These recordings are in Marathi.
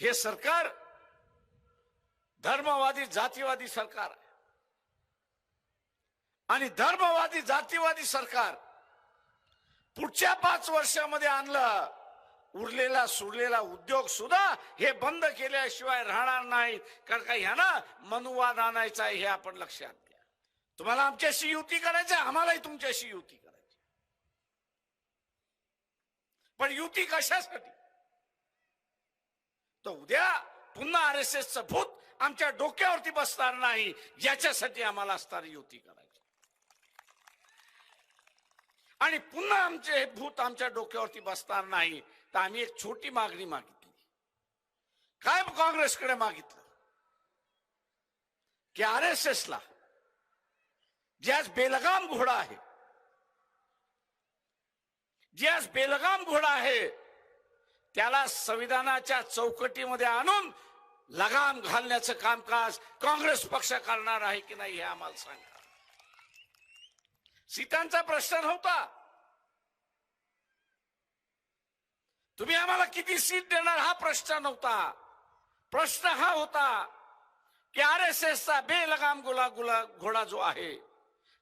हे सरकार धर्मवादी जातीवादी सरकार आहे. आणि धर्मवादी जातीवादी सरकार पुढच्या पाच वर्षामध्ये आणलं उरलेला सुरलेला उद्योग सुद्धा हे बंद केल्याशिवाय राहणार नाही कारण का ह्याना मनुवाद आणायचा आहे हे आपण लक्षात घ्या. तुम्हाला आमच्याशी युती करायची आहे, आम्हालाही तुमच्याशी युती करायची पण युती कशासाठी? तर उद्या पुन्हा आर एस एसचं भूत आमच्या डोक्यावरती बसणार नाही. याच्यासाठी आम्हाला असणारी युती करायची. आणि पुन्हा आमचे हे भूत आमच्या डोक्यावरती बसणार नाही तर आम्ही एक छोटी मागणी मागितली. काय काँग्रेसकडे मागितलं? की आर एस एसला जे आज बेलगाम घोडा आहे जे आज बेलगाम घोडा आहे त्याला संविधानाच्या चौकटीमध्ये आणून लगाम घालण्याचं कामकाज काँग्रेस पक्ष करणार आहे की नाही हे आम्हाला सांगा. सीतांचा प्रश्न नव्हता. तुम्ही आम्हाला किती सीट देणार हा प्रश्न नव्हता. प्रश्न हा होता की आर एस एसचा बेलगाम गुला गुला घोडा जो आहे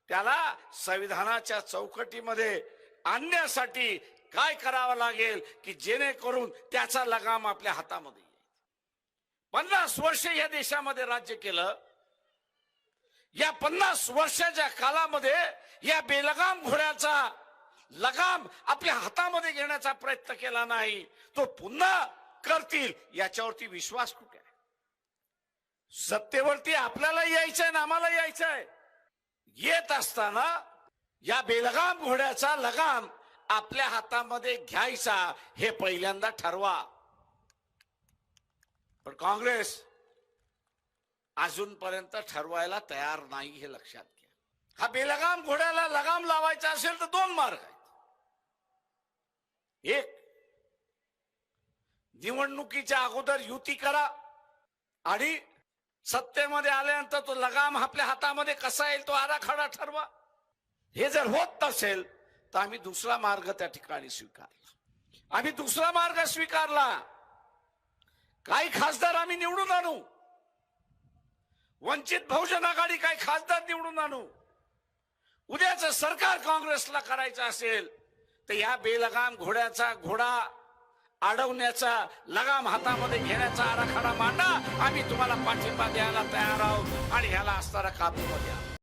त्याला संविधानाच्या चौकटीमध्ये आणण्यासाठी काय करावं लागेल की जेणेकरून त्याचा लगाम आपल्या हातामध्ये येईल? पन्नास वर्ष या देशामध्ये राज्य केलं. या पन्नास वर्षाच्या कालामध्ये या बेलगाम घोड्याचा लगाम आपल्या हातामध्ये घेण्याचा प्रयत्न केला नाही. तो पुन्हा करतील याच्यावरती विश्वास कुठे आहे? सत्तेवरती आपल्याला यायचंय ना आम्हाला यायचंय. येत असताना या बेलगाम घोड्याचा लगाम आपल्या हातामध्ये घ्यायचा हे पहिल्यांदा ठरवा. पण काँग्रेस अजूनपर्यंत ठरवायला तयार नाही हे लक्षात घ्या. हा बेलगाम घोड्याला लगाम लावायचा असेल तर दोन मार्ग आहेत. एक निवडणुकीच्या अगोदर युती करा आणि सत्तेमध्ये आल्यानंतर तो लगाम आपल्या हातामध्ये कसा येईल तो आराखडा ठरवा. हे जर होत नसेल तर आम्ही दुसरा मार्ग त्या ठिकाणी स्वीकारला. आम्ही दुसरा मार्ग स्वीकारला. काही खासदार आम्ही निवडून आणू. वंचित बहुजन आघाडी काही खासदार निवडून आणू. उद्याचं सरकार काँग्रेसला करायचं असेल तर या बेलगाम घोड्याचा घोडा अडवण्याचा लगाम हातामध्ये घेण्याचा आराखडा मांडा. आम्ही तुम्हाला पाठिंबा द्यायला तयार आहोत आणि ह्याला असणारा काबूमध्ये आहोत